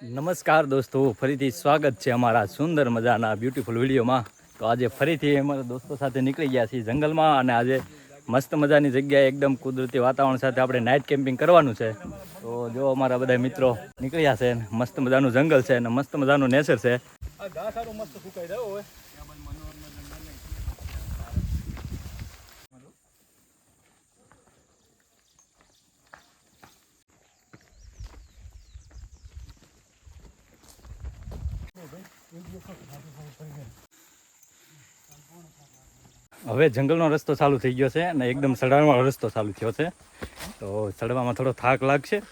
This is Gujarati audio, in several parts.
નમસ્કાર દોસ્તો, ફરીથી સ્વાગત છે અમારા સુંદર મજાના બ્યુટીફુલ વિડીયોમાં. તો આજે ફરીથી અમારા દોસ્તો સાથે નીકળી ગયા છીએ જંગલમાં અને આજે મસ્ત મજાની જગ્યાએ એકદમ કુદરતી વાતાવરણ સાથે આપણે નાઇટ કેમ્પિંગ કરવાનું છે. તો જો અમારા બધા મિત્રો નીકળ્યા છે મસ્ત મજાનું જંગલ છે અને મસ્ત મજાનું નેચર છે. હવે જંગલનો રસ્તો ચાલુ થઈ ગયો છે અને એકદમ ચડવાનો રસ્તો ચાલુ થયો છે. તો ચડવામાં થોડો થાક લાગશે.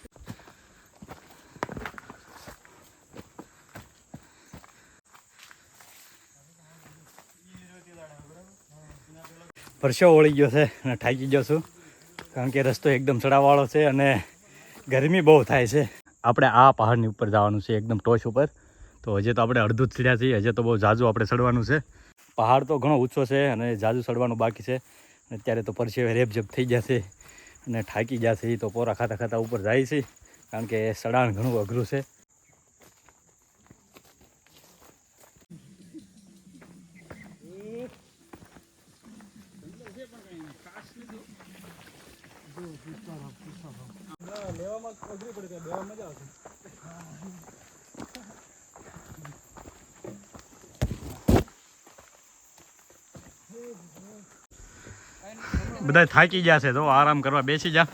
પરસો વળી ગયો છે અને થાકી ગયો છું. કારણ કે રસ્તો એકદમ ચડાવવાળો છે અને ગરમી બહુ થાય છે. આપણે આ પહાડની ઉપર જવાનું છે, એકદમ ટોચ ઉપર. તો હજે તો આપણે અડધું જ છીએ. હજે તો બહુ જાજુ આપણે ચડવાનું છે. પહાડ તો ઘણો ઊંચો છે અને જાજુ ચડવાનું બાકી છે. અને અત્યારે તો પરસેવે રેપઝેપ થઈ જશે અને થાકી જશે એ તો પોરા ખાતા ખાતા ઉપર જાય છે કારણ કે સડાણ ઘણું અઘરું છે. બધા થાકી ગયા છે તો આરામ કરવા બેસી જા.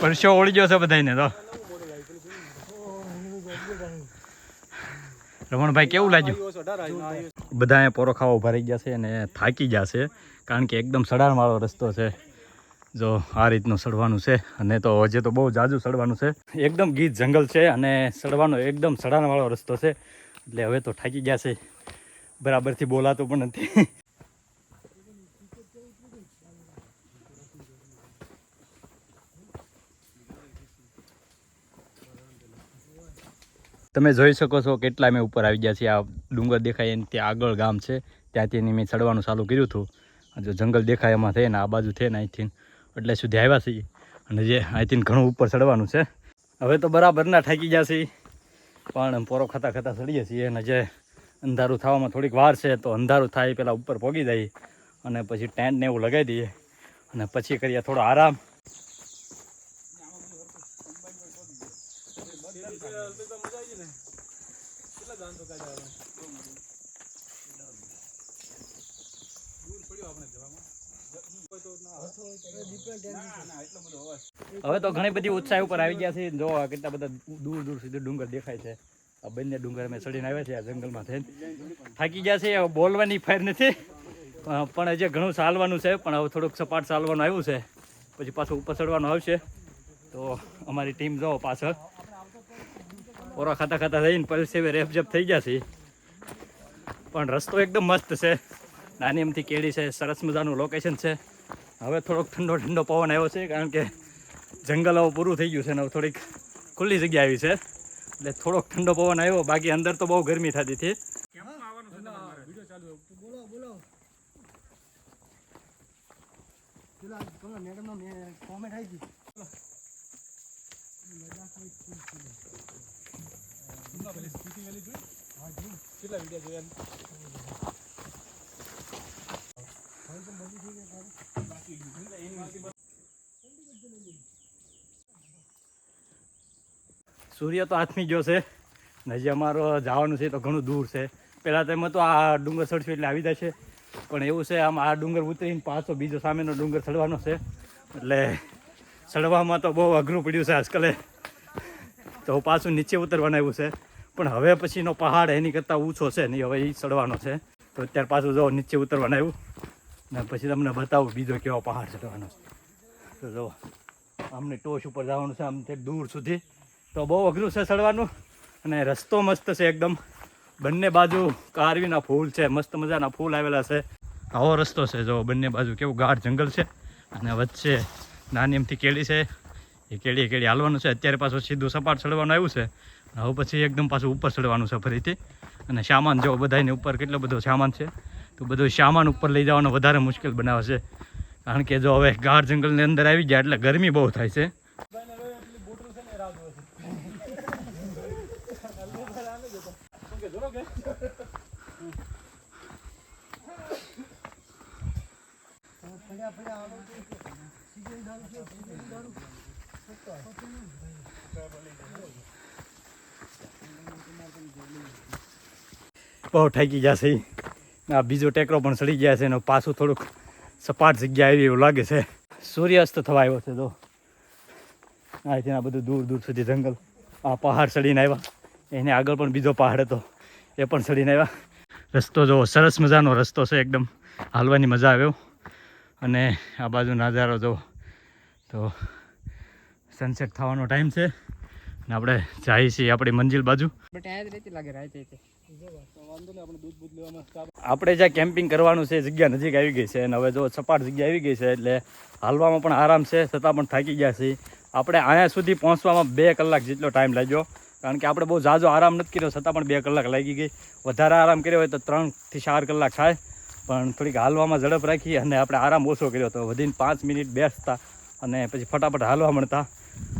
પરસો ઓળી ગયો છે બધાને તો રમણભાઈ, કેવું લાગ્યું? બધા પોરો ખાવા ગયા છે અને થાકી ગયા છે, કારણ કે એકદમ સડાણવાળો રસ્તો છે. જો આ રીતનું સડવાનું છે, અને તો હજે તો બહુ જાજુ સડવાનું છે. એકદમ ગીત જંગલ છે અને સડવાનો એકદમ સડાણવાળો રસ્તો છે. એટલે હવે તો થાકી ગયા છે. બરાબરથી બોલાતું પણ નથી. તમે જોઈ શકો છો કેટલા મેં ઉપર આવી ગયા છીએ. આ ડુંગર દેખાય એને ત્યાં આગળ ગામ છે. ત્યાંથી મેં ચડવાનું ચાલુ કર્યું હતું. જો જંગલ દેખાય એમાં થઈને, આ બાજુ થઈને અહીંથી એટલે સુધી આવ્યા છીએ. અને જે અહીંથી ઘણું ઉપર ચડવાનું છે. હવે તો બરાબરના થાકી ગયા છીએ. પણ પોરો ખાતા ખાતા ચડીએ છીએ અને જે અંધારું થવામાં થોડીક વાર છે, તો અંધારું થાય પહેલાં ઉપર પોગી જઈએ અને પછી ટેન્ટ ને એવું લગાવી દઈએ. અને પછી કરીએ થોડો આરામ. હવે તો ઘણી બધી ઉત્સાહ ઉપર આવી ગયા છે. જો કેટલા બધા દૂર દૂર સુધી ડુંગર દેખાય છે. આ બંને ડુંગર અમે ચડીને આવ્યા છે આ જંગલમાં થઈને. થાકી ગયા છે બોલવાની ફેર નથી. પણ હજી ઘણું ચાલવાનું છે, પણ હવે થોડુંક સપાટ ચાલવાનું આવ્યું છે. પછી પાછું ઉપર ચડવાનું આવશે. તો અમારી ટીમ જો પાછળ. પોરા ખાતા ખાતા થઈને પરસેવે રેપજપ થઈ ગયા છે. પણ રસ્તો એકદમ મસ્ત છે. નાની એમથી કેળી છે, સરસ મજાનું લોકેશન છે. હવે થોડોક ઠંડો ઠંડો પવન આવ્યો છે, કારણ કે જંગલ હવે પૂરું થઈ ગયું છે ને થોડીક ખુલ્લી જગ્યા આવી છે. એટલે થોડોક ઠંડો પવન આવ્યો, બાકી અંદર તો બહુ ગરમી થતી હતી. સૂર્ય તો હાથમી ગયો છે. હજી અમારો જવાનું છે તો ઘણું દૂર છે. પહેલાં તો તો આ ડુંગર ચડશું એટલે આવી જશે. પણ એવું છે, આમ આ ડુંગર ઉતરીને પાછો બીજો સામેનો ડુંગર ચડવાનો છે. એટલે ચડવામાં તો બહુ અઘરું પડ્યું છે આજકાલે. તો પાછું નીચે ઉતરવાનું આવ્યું છે. પણ હવે પછીનો પહાડ એની કરતાં ઊંચો છે, નહીં, હવે એ ચડવાનો છે. તો અત્યારે પાછું જો નીચે ઉતરવાનું આવ્યું. ને પછી તમને બતાવું બીજો કેવો પહાડ ચડવાનો છે. તો જો, આમને ટોચ ઉપર જવાનું છે, આમ દૂર સુધી. તો બહુ અઘરું છે ચડવાનું અને રસ્તો મસ્ત છે એકદમ. બંને બાજુ કારવીના ફૂલ છે. મસ્ત મજાના ફૂલ આવેલા છે. આવો રસ્તો છે. જો બંને બાજુ કેવું ગાઢ જંગલ છે. અને વચ્ચે નાની એમથી કેળી છે. એ કેળી કેળી હાલવાનું છે. અત્યારે પાછું સીધું સપાટ ચડવાનું આવ્યું છે. હવે પછી એકદમ પાછું ઉપર ચડવાનું છે ફરીથી. અને સામાન જો બધાની ઉપર કેટલો બધો સામાન છે. તો બધો સામાન ઉપર લઈ જવાનો વધારે મુશ્કેલ બનાવે છે. કારણ કે જો હવે ગાઢ જંગલની અંદર આવી ગયા એટલે ગરમી બહુ થાય છે. બહુ ગયા છે. આ બીજો ટેકરો પણ સડી ગયા છે એનો પાછું થોડુંક સપાટ જગ્યા આવી એવું લાગે છે. સૂર્યાસ્ત થવા આવ્યો છે તો આ બધું દૂર દૂર સુધી જંગલ. આ પહાડ સડીને આવ્યા. એને આગળ પણ બીજો પહાડ હતો. એ પણ સડીને આવ્યા. રસ્તો જો સરસ મજાનો રસ્તો છે, એકદમ હાલવાની મજા આવ્યો અને આ બાજુ નજારો જો તો સનસેટ થવાનો ટાઈમ છે. અને આપણે જઈએ છીએ આપણી મંજિલ બાજુ. આપણે જ્યાં કેમ્પિંગ કરવાનું છે જગ્યા નજીક આવી ગઈ છે. અને હવે જો સપાટ જગ્યા આવી ગઈ છે એટલે હાલવામાં પણ આરામ છે છતાં પણ થાકી ગયા છે આપણે અહીંયા સુધી પહોંચવામાં બે કલાક જેટલો ટાઈમ લાગ્યો. કારણ કે આપણે બહુ ઝાઝો આરામ નથી કર્યો છતાં પણ બે કલાક લાગી ગઈ. વધારે આરામ કર્યો હોય તો ત્રણથી ચાર કલાક થાય. પણ થોડીક હાલવામાં ઝડપ રાખી અને આપણે આરામ ઓછો કર્યો તો વધીને પાંચ મિનિટ બેસતા અને પછી ફટાફટ હાલવા મળતા.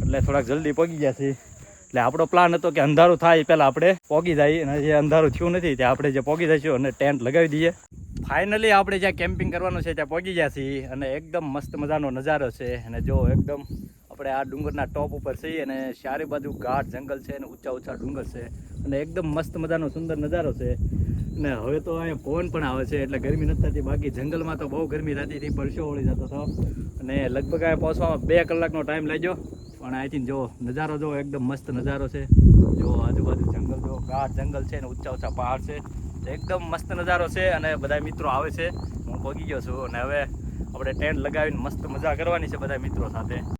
એટલે થોડાક જલ્દી પહોંચી ગયા છીએ. એટલે આપણો પ્લાન હતો કે અંધારું થાય પહેલાં આપણે પોગી જાય. અને જે અંધારું થયું નથી ત્યાં આપણે જે પોગી જઈશું અને ટેન્ટ લગાવી દઈએ. ફાઇનલી આપણે જ્યાં કેમ્પિંગ કરવાનું છે ત્યાં પહોંચી ગયા છીએ અને એકદમ મસ્ત મજાનો નજારો છે. અને જો એકદમ આપણે આ ડુંગરના ટોપ ઉપર છીએ અને ચારે બાજુ ગાઢ જંગલ છે અને ઊંચા ઊંચા ડુંગર છે. અને એકદમ મસ્ત મજાનો સુંદર નજારો છે. અને હવે તો અહીંયા પવન પણ આવે છે, એટલે ગરમી નથી થતી. બાકી જંગલમાં તો બહુ ગરમી થતી હતી, પરસો વળી જતો હતો. અને લગભગ અહીંયા પહોંચવામાં બે કલાકનો ટાઈમ લાગ્યો. પણ અહીંથી જો નજારો જો એકદમ મસ્ત નજારો છે. જો આજુબાજુ જંગલ જો, ગાઢ જંગલ છે અને ઊંચા ઊંચા પહાડ છે. એકદમ મસ્ત નજારો છે અને બધા મિત્રો આવે છે. હું પહોંચી ગયો છું અને હવે આપણે ટેન્ટ લગાવીને મસ્ત મજા કરવાની છે બધા મિત્રો સાથે.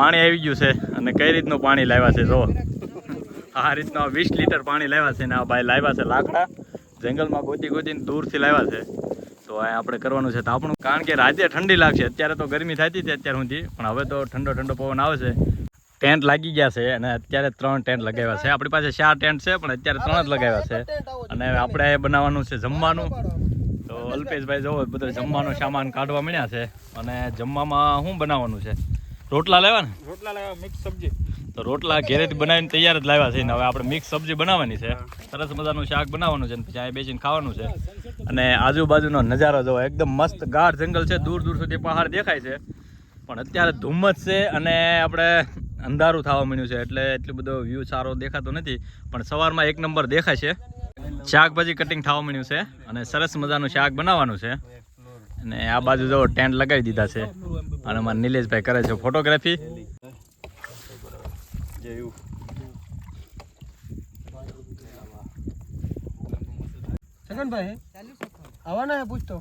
પાણી આવી ગયું છે અને કઈ રીતનું પાણી લાવ્યા છે, જો. આ રીતના વીસ લીટર પાણી લાવ્યા છે ને આ ભાઈ લાવ્યા છે લાકડા. જંગલમાં ગોતી ગોતીને દૂરથી લાવ્યા છે. તો આ આપણે કરવાનું છે તો આપણું કારણ કે રાતે ઠંડી લાગશે. અત્યારે તો ગરમી થતી હતી અત્યાર સુધી, પણ હવે તો ઠંડો ઠંડો પવન આવે છે. ટેન્ટ લાગી ગયા છે અને અત્યારે ત્રણ ટેન્ટ લગાવ્યા છે. આપણી પાસે ચાર ટેન્ટ છે, પણ અત્યારે ત્રણ જ લગાવ્યા છે. અને આપણે બનાવવાનું છે જમવાનું. તો અલ્પેશભાઈ, જો બધું જમવાનો સામાન કાઢવા મળ્યા છે. અને જમવામાં શું બનાવવાનું છે? રોટલા લેવા ને રોટલા લેવા મિક્સ સબ્જી. તો રોટલા ઘેરેથી બનાવીને તૈયાર જ લાવ્યા છે ને. હવે આપણે મિક્સ સબ્જી બનાવવાની છે. સરસ મજાનું શાક બનાવવાનું છે ને. પછી અહીંયા બેસીને ખાવાનું છે. અને આજુબાજુનો નજારો જોવો એકદમ મસ્ત ગાઢ જંગલ છે. દૂર દૂર સુધી પહાડ દેખાય છે. પણ અત્યારે ધુમ્મસ છે અને આપણે અંધારું થવા મળ્યું છે. એટલે એટલું બધો વ્યૂ સારો દેખાતો નથી. પણ સવારમાં એક નંબર દેખાય છે. શાકભાજી કટિંગ થવા મળ્યું છે. અને સરસ મજાનું શાક બનાવવાનું છે. અને આ બાજુ જો ટેન્ટ લગાવી દીધા છે. અને અમારા નિલેશભાઈ કરે છે ફોટોગ્રાફી છગનભાઈ આવવાના હે પૂછતો?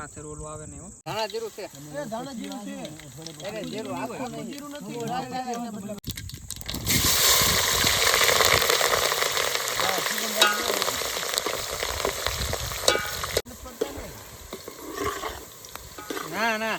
પાછળ રોલો આવે ને ધાણા જીરું છે. ધાણા જીરું છે. અરે જીરું આખું નહીં જીરું નથી ના ના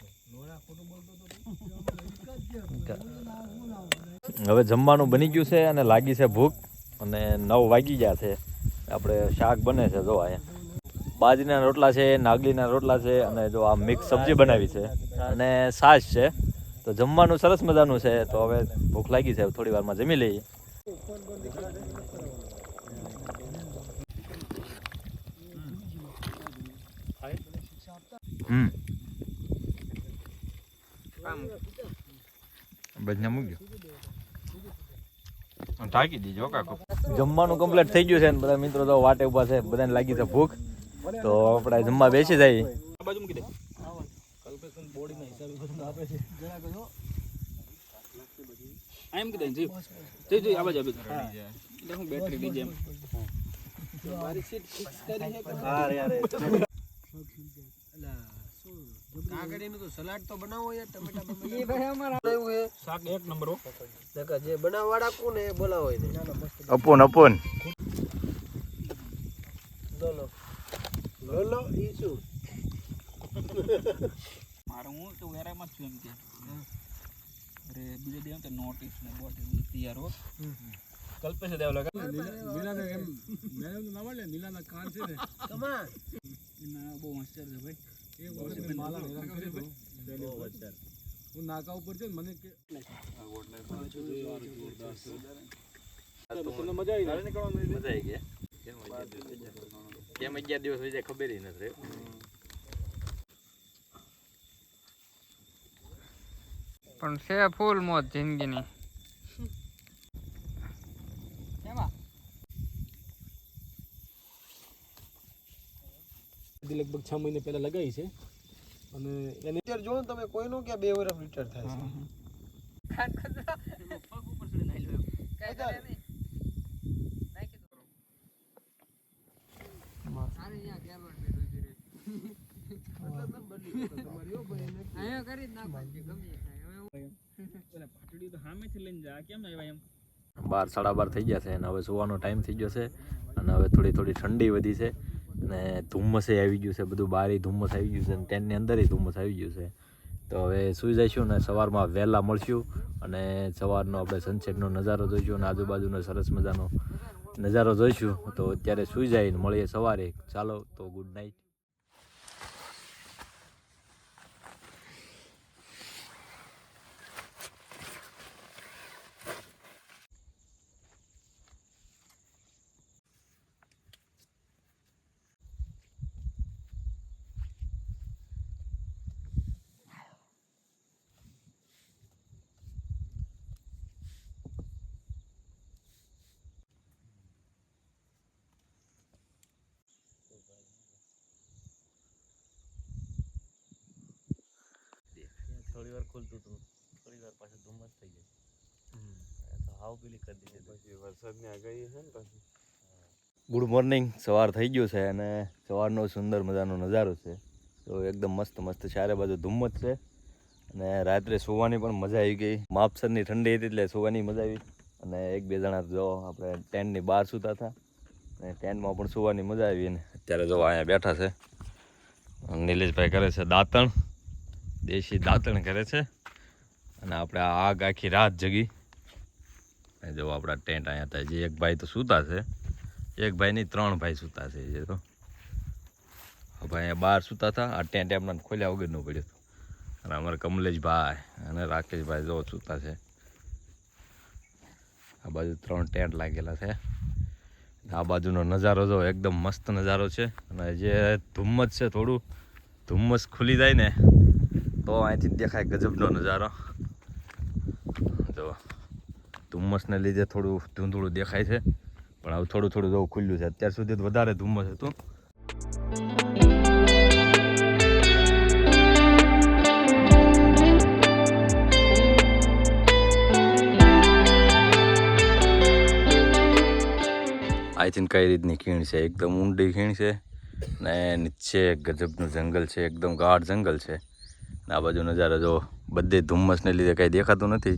હવે જમવાનું બની ગયું છે અને લાગી છે ભૂખ અને નવ વાગી ગયા છે. આપણે શાક બને છે જો આ બાજરીના રોટલા છે, નાગલીના રોટલા છે અને જો આ મિક્સ સબ્જી બનાવી છે. અને છાશ છે. તો જમવાનું સરસ મજાનું છે. તો હવે ભૂખ લાગી છે. થોડી વારમાં જમી લઈએ. હમ. બધા મૂક્યો. ઢાંકી દીજો કાકો. જમવાનું કમ્પ્લીટ થઈ ગયું છે ને બધા મિત્રો તો વાટે ઊભા છે બધાને લાગી છે ભૂખ. તો આપણે જમવા બેસી જાય એમ કીધું જી જી જી આવાજ આવે એટલે હું બેટરી ડીજે એમ. મારી સીટ ફિક્સ કરી છે કાકડીનું તો સલાડ તો બનાવો યાર ટમેટા બમેટા. એ ભાઈ અમારા એવું છે. શાક એક નંબર હો નકર જે બનાવવાળા કોણ એ બોલાવો એને. અપૂન અપૂન. લોલો. ઈ શું? મારું હું તો વેરામાં જ છું એમ કે. અરે બીજે દેવ તો નોટિસ ને બોટિસ તૈયાર હો. કલ્પેશ દેવ લગા કમા ના બહુ છે ભાઈ. મજા આવી ગઈ કેમ અગિયાર દિવસ હોય ખબર નથી પણ છે ફૂલ મોત જિંદગીની. લગભગ છ મહિને પહેલાં લગાવી છે. અને એને લિટર જો તમે કોઈનું કે બે વર્ષ લિટર થાય છે. અહીંયા કરી જ નાખવાનું જે ગમે એ થાય. હવે ઓલા પાટડી તો સામેથી લઈને જા કેમ આવ્યા એમ બાર સાડા બાર થઈ ગયા છે અને હવે સુવાનો ટાઈમ થઈ ગયો છે અને હવે થોડી થોડી ઠંડી વધી છે. અને ધુમ્મસે આવી ગયું છે, બધું બારી ધુમ્મસ આવી ગયું છે અને ટેન્ટની અંદર ધુમ્મસ આવી ગયું છે. તો હવે સૂઈ જઈશું ને સવારમાં વહેલા મળશું અને સવારનો આપણે સનસેટનો નજારો જોઈશું અને આજુબાજુનો સરસ મજાનો નજારો જોઈશું. તો અત્યારે સૂઈ જઈને મળીએ સવારે. ચાલો, તો ગુડ નાઇટ થોડી વાર ખુલતું હતું. થોડી વાર પાછું ધુમ્મસ થઈ જાય. તો હાવ પેલી કરી દીધી પછી વરસાદની આગાહી છે ને પાછી? Good morning. સવાર થઈ ગયું છે અને સવારનો સુંદર મજાનો નજારો છે. તો એકદમ મસ્ત મસ્ત ચારે બાજુ ધુમ્મસ છે. અને રાત્રે સુવાની પણ મજા આવી ગઈ. માપસરની ઠંડી હતી એટલે સુવાની મજા આવી. અને એક બે જણા જો આપણે ટેન્ટની બહાર સૂતા હતા. અને ટેન્ટમાં પણ સુવાની મજા આવી અને અત્યારે જો અહીંયા બેઠા છે. નિલેશભાઈ કરે છે દાંતણ. દેશી દાંતણ કરે છે. અને આપણે આગ આખી રાત જગી. જો આપણા ટેન્ટ અહીંયા હતા જે એક ભાઈ તો સૂતા છે. એક ભાઈ નહીં ત્રણ ભાઈ સૂતા છે જે. તો હવે અહીંયા બહાર સૂતા હતા. આ ટેન્ટ એમના ખોલ્યા વગરનું પડ્યું હતું. અને અમારે કમલેશભાઈ અને રાકેશભાઈ જો સૂતા છે. આ બાજુ ત્રણ ટેન્ટ લાગેલા છે. આ બાજુનો નજારો જો એકદમ મસ્ત નજારો છે. અને જે ધુમ્મસ છે થોડું, ધુમ્મસ ખુલી જાય ને તો અહીંથી દેખાય ગજબનો નજારો. જો, ધુમ્મસને લીધે થોડું ધૂંધળું દેખાય છે. પણ હવે થોડું થોડું જવું ખુલ્લું છે. અત્યાર સુધી વધારે ધુમ્મસ હતું. આઈ કઈ રીતની ખીણ છે? એકદમ ઊંડી ખીણ છે ને નીચે ગજબનું જંગલ છે. એકદમ ગાઢ જંગલ છે. આ બાજુ નજારા જો બધે ધુમ્મસને લીધે કાંઈ દેખાતું નથી.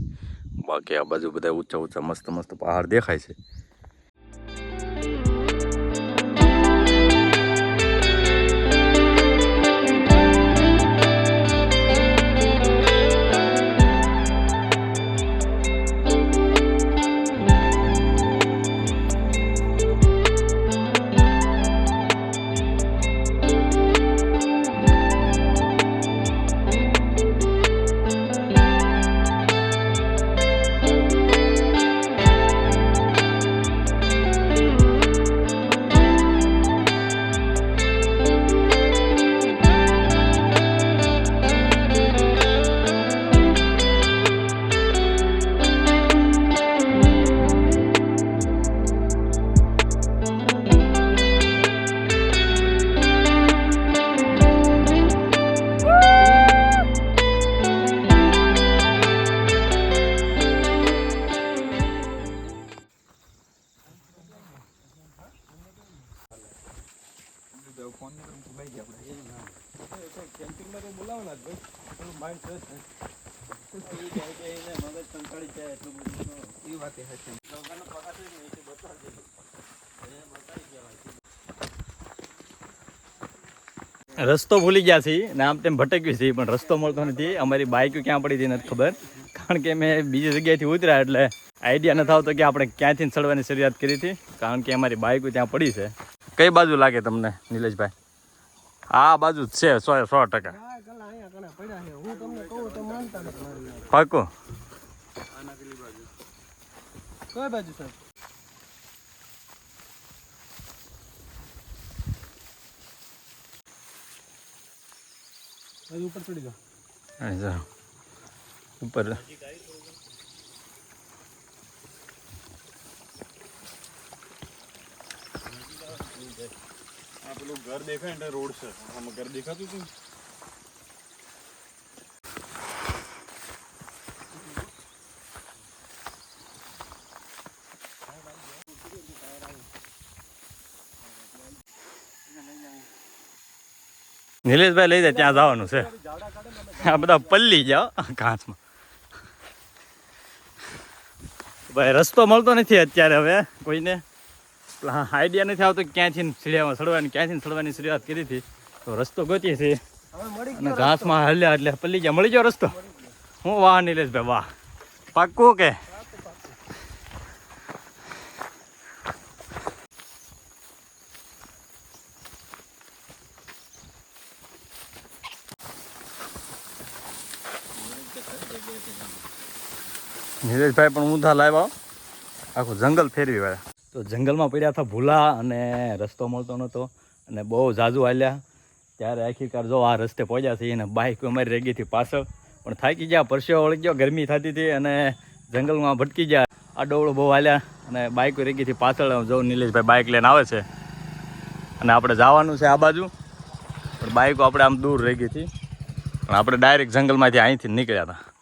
બાકી આ બાજુ બધા ઊંચા ઊંચા મસ્ત મસ્ત પહાડ દેખાય છે. રસ્તો ભૂલી ગયા છીએ ને આમ તેમ ભટક્યું છે પણ રસ્તો મળતો નથી. અમારી બાઇક ક્યાં પડી હતી નથી ખબર. કારણ કે મેં બીજી જગ્યાએથી ઉતર્યા એટલે આઈડિયા નથી આવતો કે આપણે ક્યાંથી ચડવાની શરૂઆત કરી હતી. કારણ કે અમારી બાઇક ત્યાં પડી છે. કઈ બાજુ લાગે તમને, નિલેશભાઈ? આ બાજુ જ છે, સો સો ટકા હું તમને કહું તો માનતા નથી મારી વાત. પાકું કઈ બાજુ સાહેબ? હજી ઉપર ચડી જાઓ. અહીં જો. ઉપર આ પેલું ઘર દેખાય ને રોડ છે. આમાં ઘર દેખાતું હતું નિલેશભાઈ લઈ જાય, ત્યાં જવાનું છે. આ બધા પલ્લી જાઓ કાંચમાં ભાઈ, રસ્તો મળતો નથી અત્યારે હવે, કોઈને. આઈડિયા નથી આવતો ક્યાંથી સીડિયામાં સડવાની, ક્યાંથી સડવાની શરૂઆત કરી હતી. તો રસ્તો ગોતીએ છીએ. અને ઘાસમાં હાલ્યા એટલે પલ્લી ગયા. મળી ગયો રસ્તો? હું વાહ, નિલેશભાઈ, વાહ. પાક્કું કે? નીરજભાઈ, પણ ઊંધા લાવ્યા આખું જંગલ ફેરવી વાળા. તો જંગલમાં પડ્યા હતા ભૂલા અને રસ્તો મળતો નહોતો અને બહુ ઝાઝુ હાલ્યા. ત્યારે આખીકાર જો આ રસ્તે પહોંચ્યા છીએ અને બાઇક અમારી રહી ગઈ હતી પાછળ. પણ થાકી ગયા, પરસેવો વળી ગયો, ગરમી થતી હતી અને જંગલમાં ભટકી ગયા. આ ડોળો બહુ હાલ્યા અને બાઇક રહી ગઈ હતી પાછળ જો નિલેશભાઈ બાઇક લઈને આવે છે. અને આપણે જવાનું છે આ બાજુ. પણ બાઇકો આપણે આમ દૂર રહી ગઈ હતી પણ આપણે ડાયરેક્ટ જંગલમાંથી અહીંથી નીકળ્યા હતા.